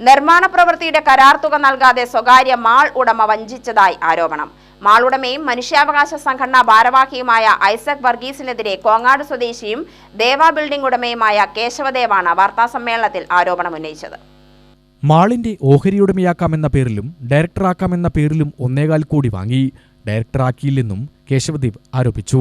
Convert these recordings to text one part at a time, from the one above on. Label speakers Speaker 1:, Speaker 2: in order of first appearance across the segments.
Speaker 1: നിർമ്മാണ പ്രവൃത്തിയുടെ കരാർ തുക നൽകാതെ സ്വകാര്യ മാൾ ഉടമ വഞ്ചിച്ചതായി ആരോപണം. മാൾ ഉടമയും മനുഷ്യാവകാശ സംഘടനാ ഭാരവാഹിയുമായ ഐസക് വർഗീസിനെതിരെ കോങ്ങാട് സ്വദേശിയും ദേവ ബിൽഡിംഗ് ഉടമയുമായ കേശവദേവാണ് വാർത്താസമ്മേളനത്തിൽ ആരോപണം ഉന്നയിച്ചത്.
Speaker 2: മാളിന്റെ ഓഹരിയുടമയാക്കാമെന്ന പേരിലും ഡയറക്ടറാക്കാമെന്ന പേരിലും ഒന്നേകാൽ കോടി വാങ്ങി ഡയറക്ടറാക്കിയില്ലെന്നും കേശവദേവ് ആരോപിച്ചു.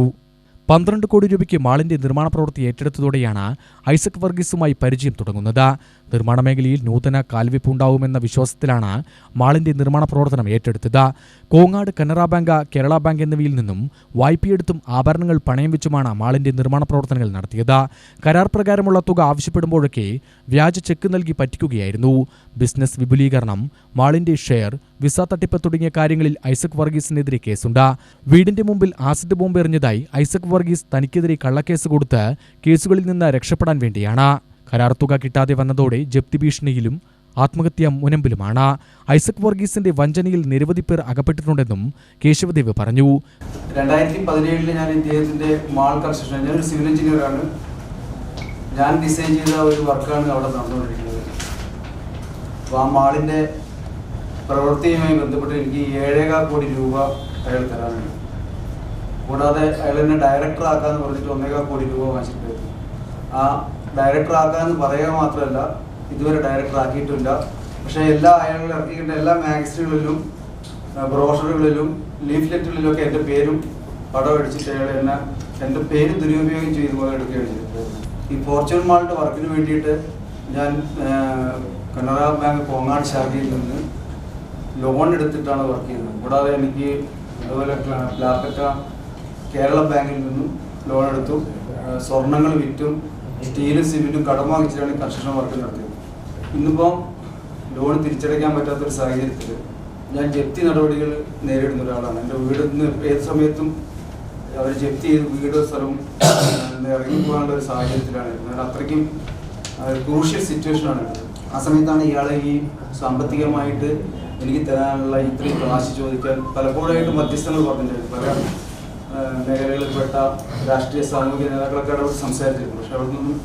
Speaker 2: പന്ത്രണ്ട് കോടി രൂപയ്ക്ക് മാളിന്റെ നിർമ്മാണ പ്രവൃത്തി ഏറ്റെടുത്തതോടെയാണ് ഐസക് വർഗീസുമായി പരിചയം തുടങ്ങുന്നത്. നിർമ്മാണ മേഖലയിൽ നൂതന കാൽവെപ്പ് ഉണ്ടാവുമെന്ന വിശ്വാസത്തിലാണ് മാളിന്റെ നിർമ്മാണ പ്രവർത്തനം ഏറ്റെടുത്തത്. കോങ്ങാട് കനറ ബാങ്ക് കേരള ബാങ്ക് എന്നിവയിൽ നിന്നും വായ്പയെടുത്തും ആഭരണങ്ങൾ പണയം വെച്ചുമാണ് മാളിന്റെ നിർമ്മാണ പ്രവർത്തനങ്ങൾ നടത്തിയത്. കരാർ പ്രകാരമുള്ള തുക ആവശ്യപ്പെടുമ്പോഴൊക്കെ വ്യാജ ചെക്ക് നൽകി പറ്റിക്കുകയായിരുന്നു. ബിസിനസ് വിപുലീകരണം മാളിന്റെ ഷെയർ വിസ തട്ടിപ്പ് തുടങ്ങിയ കാര്യങ്ങളിൽ ഐസക് വർഗീസിനെതിരെ കേസുണ്ട്. വീടിന്റെ മുമ്പിൽ ആസിഡ് ബോംബ് എറിഞ്ഞതായി ഐസക് തനിക്കെതിരെ കള്ളക്കേസ് കൊടുത്ത് കേസുകളിൽ നിന്ന് രക്ഷപ്പെടാൻ വേണ്ടിയാണ്. കരാർ തുക കിട്ടാതെ വന്നതോടെ ജപ്തി ഭീഷണിയിലും ആത്മഹത്യാ മുനമ്പിലുമാണ്. ഐസക് വർഗീസിന്റെ വഞ്ചനയിൽ നിരവധി പേർ അകപ്പെട്ടിട്ടുണ്ടെന്നും കേശവദേവ് പറഞ്ഞു.
Speaker 3: രണ്ടായിരത്തി പതിനേഴിൽ ഞാൻ ഇദ്ദേഹത്തിന്റെ മാൾ കൺസ്ട്രക്ഷൻ ഞാനൊരു സിവിൽ എഞ്ചിനീയറാണ്. ഞാൻ ഡിസൈൻ ചെയ്ത ഒരു വർക്കാണ് അവിടെ നടന്നുകൊണ്ടിരിക്കുന്നത്. ആ മാളിന്റെ പ്രവൃത്തിയുമായി ബന്ധപ്പെട്ട് എനിക്ക് ഏഴേകാൽ കോടി രൂപ അയാൾ തരാനുണ്ട് കൂടാതെ അയാൾ എന്നെ ഡയറക്ടർ ആക്കാന്ന് പറഞ്ഞിട്ട് ഒന്നേകാൽ കോടി രൂപ വാങ്ങിച്ചിട്ടുണ്ട് ആ ഡയറക്ടർ ആക്കാന്ന് പറയുക മാത്രമല്ല ഇതുവരെ ഡയറക്ടർ ആക്കിയിട്ടില്ല. പക്ഷേ എല്ലാ അയാൾ ഇറക്കിയിട്ട് എല്ലാ മാഗസിനുകളിലും ബ്രോഷറുകളിലും ലീഫ്ലെറ്റുകളിലും ഒക്കെ എന്റെ പേരും പടം അടിച്ചിട്ട് അയാൾ എന്നെ എന്റെ പേര് ദുരുപയോഗം ചെയ്തു പോലെ എടുക്കുകയാണ് ചെയ്തിട്ടുള്ളത് ഈ ഫോർച്യൂൺ മാളിന്റെ വർക്കിന് വേണ്ടിയിട്ട് ഞാൻ കനറ ബാങ്ക് കോങ്ങാട് ശാഖയിൽ നിന്ന് ലോൺ എടുത്തിട്ടാണ് വർക്ക് ചെയ്യുന്നത്. കൂടാതെ എനിക്ക് അതുപോലെ ക്ലാർക്കറ്റ കേരള ബാങ്കിൽ നിന്നും ലോൺ എടുത്തു. സ്വർണങ്ങൾ വിറ്റും സ്റ്റീലും സിമെന്റും കടം വാങ്ങിച്ചിട്ടാണ് കൺസ്ട്രക്ഷൻ വർക്ക് നടത്തിയത്. ഇന്നിപ്പോൾ ലോൺ തിരിച്ചടയ്ക്കാൻ പറ്റാത്തൊരു സാഹചര്യത്തിൽ ഞാൻ ജപ്തി നടപടികൾ നേരിടുന്ന ഒരാളാണ്. എന്റെ വീട് നിന്ന് ഏത് സമയത്തും അവർ ജപ്തി ചെയ്ത് വീട് സ്ഥലവും ഇറങ്ങി പോകാനുള്ള ഒരു സാഹചര്യത്തിലാണ് ഇരുന്നത്. അത്രയ്ക്കും ക്രൂഷ്യൽ സിറ്റുവേഷനാണ് ആണ് ആ സമയത്താണ് ഇയാളെ ഈ സാമ്പത്തികമായിട്ട് എനിക്ക് തരാനുള്ള ഇത്രയും കാശ് ചോദിക്കാൻ പലപ്പോഴായിട്ട് മധ്യസ്ഥങ്ങൾ പറഞ്ഞിട്ടുണ്ട്. പല മേഖലകളിൽപ്പെട്ട രാഷ്ട്രീയ സാമൂഹിക നേതാക്കളൊക്കെ ഇടപെട്ട് സംസാരിച്ചിരുന്നു. പക്ഷെ അവിടെ നിന്നും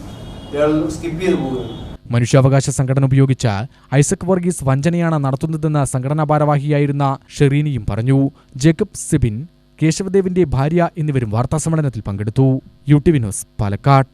Speaker 3: ഇയാൾ സ്കിപ്പ് ചെയ്ത് പോകുന്നു
Speaker 2: മനുഷ്യാവകാശ സംഘടന ഉപയോഗിച്ച് ഐസക് വർഗീസ് വഞ്ചനയാണ് നടത്തുന്നതെന്ന് സംഘടനാ ഭാരവാഹിയായിരുന്ന ഷെറീനിയും പറഞ്ഞു. ജേക്കബ് സിബിൻ കേശവദേവിന്റെ ഭാര്യ എന്നിവരും വാർത്താസമ്മേളനത്തിൽ പങ്കെടുത്തു. U T V news Palakkad.